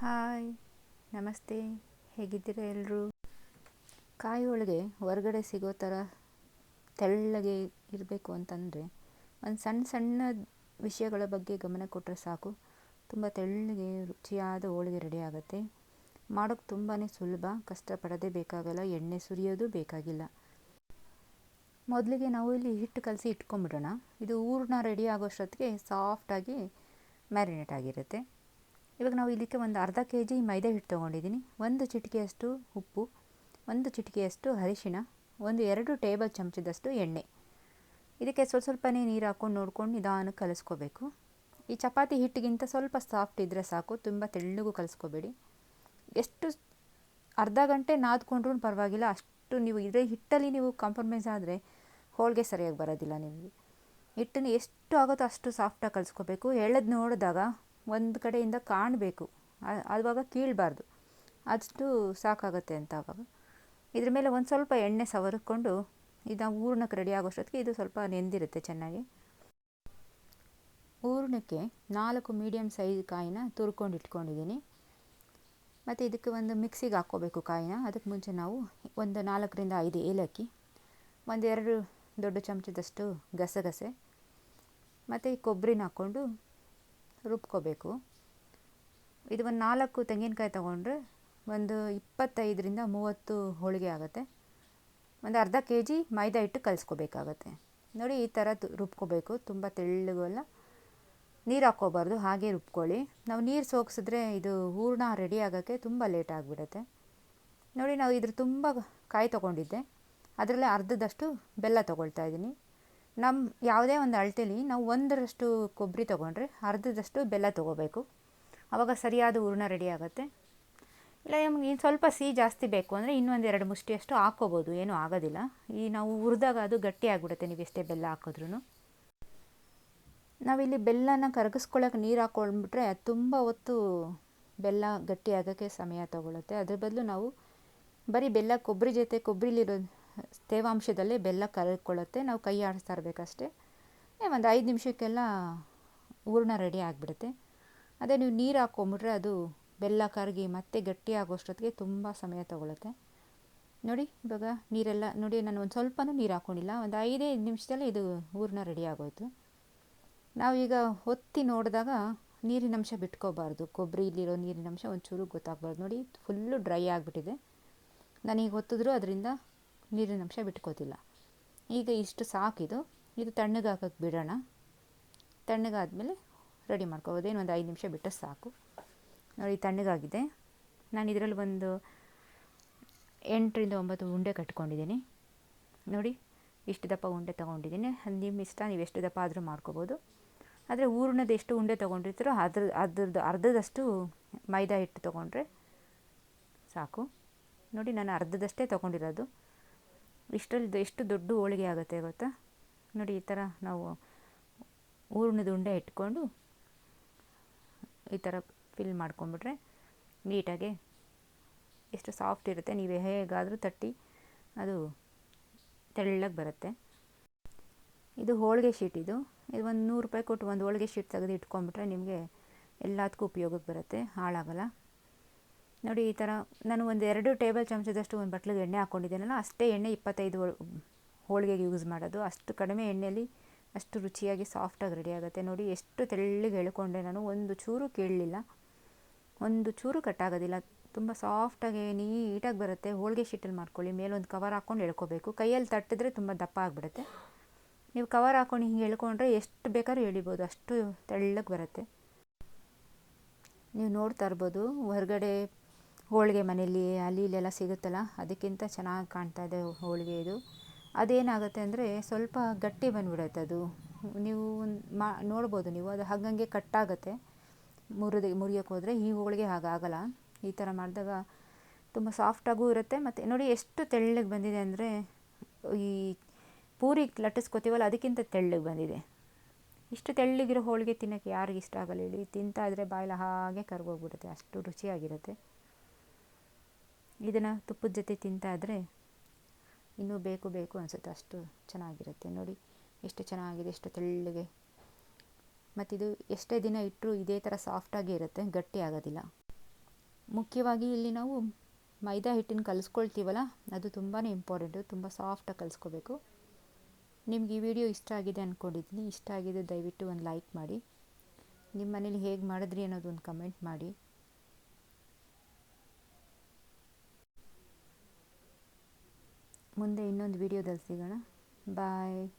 Hi, ನಮಸ್ತೆ. ಹೇಗಿದ್ದೀರಾ ಎಲ್ಲರೂ ಕಾಯಿ ಹೋಳಿಗೆ ಹೊರಗಡೆ ಸಿಗೋ ಥರ ತೆಳ್ಳಗೆ ಇರಬೇಕು ಅಂತಂದರೆ ಒಂದು ಸಣ್ಣ ಸಣ್ಣ ವಿಷಯಗಳ ಬಗ್ಗೆ ಗಮನ ಕೊಟ್ಟರೆ ಸಾಕು. ತುಂಬ ತೆಳ್ಳಗೆ, ರುಚಿಯಾದ ಹೋಳಿಗೆ ರೆಡಿ ಆಗುತ್ತೆ. ಮಾಡೋಕ್ಕೆ ತುಂಬಾ ಸುಲಭ. ಕಷ್ಟಪಡೋದೇ ಬೇಕಾಗಲ್ಲ. ಎಣ್ಣೆ ಸುರಿಯೋದು ಬೇಕಾಗಿಲ್ಲ. ಮೊದಲಿಗೆ ನಾವು ಇಲ್ಲಿ ಹಿಟ್ಟು ಕಲಸಿ ಇಟ್ಕೊಂಬಿಡೋಣ ಇದು ಊರನ್ನ ರೆಡಿ ಆಗೋಷ್ಟೊತ್ತಿಗೆ ಸಾಫ್ಟಾಗಿ ಮ್ಯಾರಿನೇಟ್ ಆಗಿರುತ್ತೆ. ಇವಾಗ ನಾವು ಇದಕ್ಕೆ ಒಂದು ಅರ್ಧ ಕೆ ಜಿ ಮೈದಾ ಹಿಟ್ಟು ತೊಗೊಂಡಿದ್ದೀನಿ. ಒಂದು ಚಿಟಿಕೆಯಷ್ಟು ಉಪ್ಪು, ಒಂದು ಚಿಟಿಕೆಯಷ್ಟು ಅರಿಶಿಣ, ಒಂದು ಎರಡು ಟೇಬಲ್ ಚಮಚದಷ್ಟು ಎಣ್ಣೆ. ಇದಕ್ಕೆ ಸ್ವಲ್ಪ ಸ್ವಲ್ಪನೇ ನೀರು ಹಾಕ್ಕೊಂಡು ನೋಡ್ಕೊಂಡು ನಿಧಾನಕ್ಕೆ ಕಲಿಸ್ಕೋಬೇಕು. ಈ ಚಪಾತಿ ಹಿಟ್ಟಿಗಿಂತ ಸ್ವಲ್ಪ ಸಾಫ್ಟ್ ಇದ್ದರೆ ಸಾಕು, ತುಂಬ ತೆಳ್ಳಗೂ ಕಲಿಸ್ಕೋಬೇಡಿ. ಎಷ್ಟು ಅರ್ಧ ಗಂಟೆ ನಾದ್ಕೊಂಡ್ರೂ ಪರವಾಗಿಲ್ಲ, ಅಷ್ಟು ನೀವು ಇದೇ ಹಿಟ್ಟಲ್ಲಿ ನೀವು ಕಾಂಪ್ರಮೈಸ್ ಆದರೆ ಹೋಳಿಗೆ ಸರಿಯಾಗಿ ಬರೋದಿಲ್ಲ ನಿಮಗೆ. ಹಿಟ್ಟನ್ನು ಎಷ್ಟು ಆಗುತ್ತೋ ಅಷ್ಟು ಸಾಫ್ಟಾಗಿ ಕಲಿಸ್ಕೋಬೇಕು. ಎಳೆದು ನೋಡಿದಾಗ ಒಂದು ಕಡೆಯಿಂದ ಕಾಣಬೇಕು. ಆವಾಗ ಕೀಳಬಾರ್ದು. ಅಷ್ಟು ಸಾಕಾಗುತ್ತೆ ಅಂತ ಆವಾಗ. ಇದ್ರ ಮೇಲೆ ಒಂದು ಸ್ವಲ್ಪ ಎಣ್ಣೆ ಸವರ್ಕೊಂಡು ಇದು ಹೂರ್ಣಕ್ಕೆ ರೆಡಿ ಆಗೋಷ್ಟೊತ್ತಿಗೆ ಇದು ಸ್ವಲ್ಪ ನೆಂದಿರುತ್ತೆ ಚೆನ್ನಾಗಿ. ಹೂರ್ಣಕ್ಕೆ ನಾಲ್ಕು ಮೀಡಿಯಮ್ ಸೈಜ್ ಕಾಯಿನ ತುರ್ಕೊಂಡು ಇಟ್ಕೊಂಡಿದ್ದೀನಿ. ಮತ್ತು ಇದಕ್ಕೆ ಒಂದು ಮಿಕ್ಸಿಗೆ ಹಾಕ್ಕೋಬೇಕು ಕಾಯಿನ. ಅದಕ್ಕೆ ಮುಂಚೆ ನಾವು ಒಂದು ನಾಲ್ಕರಿಂದ ಐದು ಏಲಕ್ಕಿ ಒಂದೆರಡು ದೊಡ್ಡ ಚಮಚದಷ್ಟು ಗಸಗಸೆ, ಮತ್ತು ಈ ಕೊಬ್ಬರಿನ ಹಾಕ್ಕೊಂಡು ರುಬ್ಕೋಬೇಕು. ಇದು ಒಂದು ನಾಲ್ಕು ತೆಂಗಿನಕಾಯಿ ತೊಗೊಂಡ್ರೆ ಒಂದು ಇಪ್ಪತ್ತೈದರಿಂದ ಮೂವತ್ತು ಹೋಳಿಗೆ ಆಗುತ್ತೆ. ಒಂದು ಅರ್ಧ ಕೆ ಜಿ ಮೈದಾ ಹಿಟ್ಟು ಕಲಿಸ್ಕೋಬೇಕಾಗತ್ತೆ. ನೋಡಿ ಈ ಥರ ರುಬ್ಕೋಬೇಕು, ತುಂಬ ತೆಳ್ಳಗಲ್ಲ ನೀರು ಹಾಕ್ಕೋಬಾರ್ದು, ಹಾಗೆ ರುಬ್ಕೊಳ್ಳಿ. ನಾವು ನೀರು ಸೋಗಿಸಿದ್ರೆ ಇದು ಹೂರ್ಣ ರೆಡಿ ಆಗೋಕ್ಕೆ ತುಂಬ ಲೇಟ್ ಆಗಿಬಿಡುತ್ತೆ. ನೋಡಿ ನಾವು ಇದ್ರ ತುಂಬ ಕಾಯಿ ತೊಗೊಂಡಿದ್ದೆ. ಅದರಲ್ಲೇ ಅರ್ಧದಷ್ಟು ಬೆಲ್ಲ ತೊಗೊಳ್ತಾ ಇದ್ದೀನಿ. ನಮ್ಮ ಯಾವುದೇ ಒಂದು ಅಳತೆಲಿ ನಾವು ಒಂದರಷ್ಟು ಕೊಬ್ಬರಿ ತೊಗೊಂಡ್ರೆ ಅರ್ಧದಷ್ಟು ಬೆಲ್ಲ ತೊಗೋಬೇಕು. ಆವಾಗ ಸರಿಯಾದ ಹೂರ್ಣ ರೆಡಿ ಆಗುತ್ತೆ. ಇಲ್ಲ, ನಮ್ಗೆ ಇನ್ನು ಸ್ವಲ್ಪ ಸಿಹಿ ಜಾಸ್ತಿ ಬೇಕು ಅಂದರೆ ಇನ್ನೊಂದು ಎರಡು ಮುಷ್ಟಿಯಷ್ಟು ಹಾಕ್ಕೋಬೋದು ಏನೂ ಆಗೋದಿಲ್ಲ. ಈ ನಾವು ಹುರಿದಾಗ ಅದು ಗಟ್ಟಿ ಆಗಿಬಿಡುತ್ತೆ ನೀವು ಎಷ್ಟೇ ಬೆಲ್ಲ ಹಾಕಿದ್ರೂ ನಾವಿಲ್ಲಿ ಬೆಲ್ಲನ ಕರಗಿಸ್ಕೊಳ್ಳೋಕೆ ನೀರು ಹಾಕ್ಕೊಂಡ್ಬಿಟ್ರೆ ಅದು ತುಂಬ ಹೊತ್ತು ಬೆಲ್ಲ ಗಟ್ಟಿ ಆಗೋಕ್ಕೆ ಸಮಯ ತೊಗೊಳುತ್ತೆ. ಅದ್ರ ಬದಲು ನಾವು ಬರೀ ಬೆಲ್ಲ ಕೊಬ್ಬರಿ ಜೊತೆ ಕೊಬ್ಬರಿಲಿರೋ ತೇವಾಂಶದಲ್ಲೇ ಬೆಲ್ಲ ಕರಗ್ಕೊಳ್ಳುತ್ತೆ ನಾವು ಕೈ ಆಡಿಸ್ತಾ ಇರಬೇಕಷ್ಟೇ. ಒಂದು ಐದು ನಿಮಿಷಕ್ಕೆಲ್ಲ ಹೂರ್ಣ ರೆಡಿ ಆಗಿಬಿಡುತ್ತೆ. ಅದೇ ನೀವು ನೀರು ಹಾಕ್ಕೊಂಬಿಟ್ರೆ ಅದು ಬೆಲ್ಲ ಕರಗಿ ಮತ್ತೆ ಗಟ್ಟಿ ಆಗೋಷ್ಟೊತ್ತಿಗೆ ತುಂಬ ಸಮಯ ತೊಗೊಳುತ್ತೆ. ನೋಡಿ, ಇವಾಗ ನೀರೆಲ್ಲ, ನೋಡಿ, ನಾನು ಒಂದು ಸ್ವಲ್ಪನೂ ನೀರು ಹಾಕ್ಕೊಂಡಿಲ್ಲ ಒಂದು ಐದೈದು ನಿಮಿಷದಲ್ಲೇ ಇದು ಹೂರ್ಣ ರೆಡಿ ಆಗೋಯ್ತು. ನಾವೀಗ ಒತ್ತಿ ನೋಡಿದಾಗ ನೀರಿನಂಶ ಬಿಟ್ಕೋಬಾರ್ದು. ಕೊಬ್ಬರಿಲಿರೋ ನೀರಿನ ಅಂಶ ಒಂಚೂರು ಗೊತ್ತಾಗಬಾರ್ದು. ನೋಡಿ ಫುಲ್ಲು ಡ್ರೈ ಆಗಿಬಿಟ್ಟಿದೆ. ನಾನೀಗ ಒತ್ತಿದ್ರು ಅದರಿಂದ ನೀರಿನ ಅಂಶ ಬಿಟ್ಕೋತಿಲ್ಲ. ಈಗ ಇಷ್ಟು ಸಾಕಿದು ಇದು ತಣ್ಣಗೆ ಹಾಕಕ್ಕೆ ಬಿಡೋಣ. ತಣ್ಣಗಾದಮೇಲೆ ರೆಡಿ ಮಾಡ್ಕೋಬೋದೇನು ಒಂದು ಐದು ನಿಮಿಷ ಬಿಟ್ಟರೆ ಸಾಕು. ನೋಡಿ ತಣ್ಣಗಾಗಿದೆ ನಾನು ಇದರಲ್ಲಿ ಒಂದು ಎಂಟರಿಂದ ಒಂಬತ್ತು ಉಂಡೆ ಕಟ್ಕೊಂಡಿದ್ದೀನಿ. ನೋಡಿ, ಇಷ್ಟು ದಪ್ಪ ಉಂಡೆ ತೊಗೊಂಡಿದ್ದೀನಿ. ನಿಮ್ಮ ಇಷ್ಟ, ನೀವು ಎಷ್ಟು ದಪ್ಪ ಆದರೂ ಮಾಡ್ಕೋಬೋದು. ಆದರೆ ಹೂರ್ಣದ ಎಷ್ಟು ಉಂಡೆ ತೊಗೊಂಡಿರ್ತೀರೋ ಅದ್ರ, ಅದ್ರದ್ದು ಅರ್ಧದಷ್ಟು ಮೈದಾ ಹಿಟ್ಟು ತೊಗೊಂಡ್ರೆ ಸಾಕು. ನೋಡಿ, ನಾನು ಅರ್ಧದಷ್ಟೇ ತೊಗೊಂಡಿರೋದು. ಇಷ್ಟರಲ್ಲಿ ಎಷ್ಟು ದೊಡ್ಡ ಹೋಳಿಗೆ ಆಗುತ್ತೆ ಗೊತ್ತಾ? ನೋಡಿ, ಈ ಥರ ನಾವು ಹೂರ್ಣದ ಉಂಡೆ ಇಟ್ಕೊಂಡು ಈ ಥರ ಫಿಲ್ ಮಾಡ್ಕೊಂಡ್ಬಿಟ್ರೆ ನೀಟಾಗಿ ಎಷ್ಟು ಸಾಫ್ಟ್ ಇರುತ್ತೆ. ನೀವು ಹೇಗಾದರೂ ತಟ್ಟಿ ಅದು ತೆಳ್ಳಗೆ ಬರುತ್ತೆ. ಇದು ಹೋಳಿಗೆ ಶೀಟ್ ಇದು. ಇದು ಒಂದು ನೂರು ರೂಪಾಯಿ ಕೊಟ್ಟು ಒಂದು ಹೋಳಿಗೆ ಶೀಟ್ ತೆಗೆದು ಇಟ್ಕೊಂಡ್ಬಿಟ್ರೆ ನಿಮಗೆ ಎಲ್ಲದಕ್ಕೂ ಉಪಯೋಗಕ್ಕೆ ಬರುತ್ತೆ. ಹಾಳಾಗಲ್ಲ. ನೋಡಿ, ಈ ಥರ ನಾನು ಒಂದು ಎರಡು ಟೇಬಲ್ ಚಮಚದಷ್ಟು ಒಂದು ಬಟ್ಲದ ಎಣ್ಣೆ ಹಾಕ್ಕೊಂಡಿದ್ದೇನಲ್ಲ, ಅಷ್ಟೇ ಎಣ್ಣೆ ಇಪ್ಪತ್ತೈದು ಹೋಳಿಗೆಗೆ ಯೂಸ್ ಮಾಡೋದು. ಅಷ್ಟು ಕಡಿಮೆ ಎಣ್ಣೆಯಲ್ಲಿ ಅಷ್ಟು ರುಚಿಯಾಗಿ ಸಾಫ್ಟಾಗಿ ರೆಡಿ ಆಗುತ್ತೆ. ನೋಡಿ, ಎಷ್ಟು ತೆಳ್ಳಗೆ ಎಳ್ಕೊಂಡೆ ನಾನು, ಒಂದು ಚೂರು ಕೇಳಲಿಲ್ಲ. ಒಂದು ಚೂರು ಕಟ್ಟಾಗೋದಿಲ್ಲ ತುಂಬ ಸಾಫ್ಟಾಗಿ ನೀಟಾಗಿ ಬರುತ್ತೆ. ಹೋಳಿಗೆ ಶೀಟಲ್ಲಿ ಮಾಡ್ಕೊಳ್ಳಿ. ಮೇಲೊಂದು ಕವರ್ ಹಾಕ್ಕೊಂಡು ಎಳ್ಕೋಬೇಕು. ಕೈಯಲ್ಲಿ ತಟ್ಟಿದ್ರೆ ತುಂಬ ದಪ್ಪ ಆಗಿಬಿಡುತ್ತೆ. ನೀವು ಕವರ್ ಹಾಕ್ಕೊಂಡು ಹಿಂಗೆ ಎಳ್ಕೊಂಡ್ರೆ ಎಷ್ಟು ಬೇಕಾದ್ರೂ ಎಳಿಬೋದು. ಅಷ್ಟು ತೆಳ್ಳಗೆ ಬರುತ್ತೆ. ನೀವು ನೋಡ್ತಾ ಇರ್ಬೋದು, ಹೊರಗಡೆ ಹೋಳಿಗೆ ಮನೆಯಲ್ಲಿ ಅಲ್ಲಿ ಇಲ್ಲೆಲ್ಲ ಸಿಗುತ್ತಲ್ಲ, ಅದಕ್ಕಿಂತ ಚೆನ್ನಾಗಿ ಕಾಣ್ತಾ ಇದೆ ಹೋಳಿಗೆ ಇದು. ಅದೇನಾಗುತ್ತೆ ಅಂದರೆ ಸ್ವಲ್ಪ ಗಟ್ಟಿ ಬಂದ್ಬಿಡುತ್ತೆ ಅದು. ನೀವು ಮಾ, ನೋಡ್ಬೋದು ನೀವು, ಅದು ಹಾಗಂಗೆ ಕಟ್ಟಾಗುತ್ತೆ ಮುರಿದು, ಮುರಿಯೋಕ್ಕೆ ಹೋದರೆ ಈ ಹೋಳಿಗೆ ಹಾಗಾಗಲ್ಲ ಈ ಥರ ಮಾಡಿದಾಗ ತುಂಬ ಸಾಫ್ಟಾಗೂ ಇರುತ್ತೆ. ಮತ್ತು ನೋಡಿ ಎಷ್ಟು ತೆಳ್ಳಗೆ ಬಂದಿದೆ ಅಂದರೆ ಈ ಪೂರಿ ಲಟ್ಟಿಸ್ಕೊತೀವಲ್ಲ, ಅದಕ್ಕಿಂತ ತೆಳ್ಳಗೆ ಬಂದಿದೆ. ಇಷ್ಟು ತೆಳ್ಳಗಿರೋ ಹೋಳಿಗೆ ತಿನ್ನೋಕ್ಕೆ ಯಾರಿಗೆ ಇಷ್ಟ ಆಗಲ್ಲ ಹೇಳಿ. ತಿಂತಾ ಇದ್ದರೆ ಬಾಯಲ್ಲಿ ಹಾಗೆ ಕರ್ಗೋಗ್ಬಿಡುತ್ತೆ. ಅಷ್ಟು ರುಚಿಯಾಗಿರುತ್ತೆ. ಇದನ್ನು ತುಪ್ಪದ ಜೊತೆ ತಿಂತಾ ಇದ್ದರೆ ಇನ್ನೂ ಬೇಕು ಬೇಕು ಅನಿಸುತ್ತೆ. ಅಷ್ಟು ಚೆನ್ನಾಗಿರುತ್ತೆ. ನೋಡಿ, ಎಷ್ಟು ಚೆನ್ನಾಗಿದೆ, ಎಷ್ಟು ತೆಳ್ಳಗೆ. ಮತ್ತಿದು ಎಷ್ಟೇ ದಿನ ಇಟ್ಟರೂ ಇದೇ ಥರ ಸಾಫ್ಟಾಗಿ ಇರುತ್ತೆ, ಗಟ್ಟಿ ಆಗೋದಿಲ್ಲ. ಮುಖ್ಯವಾಗಿ ಇಲ್ಲಿ ನಾವು ಮೈದಾ ಹಿಟ್ಟನ್ನು ಕಲಿಸ್ಕೊಳ್ತೀವಲ್ಲ, ಅದು ತುಂಬಾ ಇಂಪಾರ್ಟೆಂಟು ತುಂಬ ಸಾಫ್ಟಾಗಿ ಕಲಿಸ್ಕೋಬೇಕು. ನಿಮ್ಗೆ ಈ ವಿಡಿಯೋ ಇಷ್ಟ ಆಗಿದೆ ಅಂದ್ಕೊಂಡಿದ್ದೀನಿ ಇಷ್ಟ ಆಗಿದೆ ದಯವಿಟ್ಟು ಒಂದು ಲೈಕ್ ಮಾಡಿ. ನಿಮ್ಮ ಮನೇಲಿ ಹೇಗೆ ಮಾಡಿದ್ರಿ ಅನ್ನೋದು ಒಂದು ಕಮೆಂಟ್ ಮಾಡಿ. ಮುಂದೆ ಇನ್ನೊಂದು ವಿಡಿಯೋದಲ್ಲಿ ಸಿಗೋಣ. ಬಾಯ್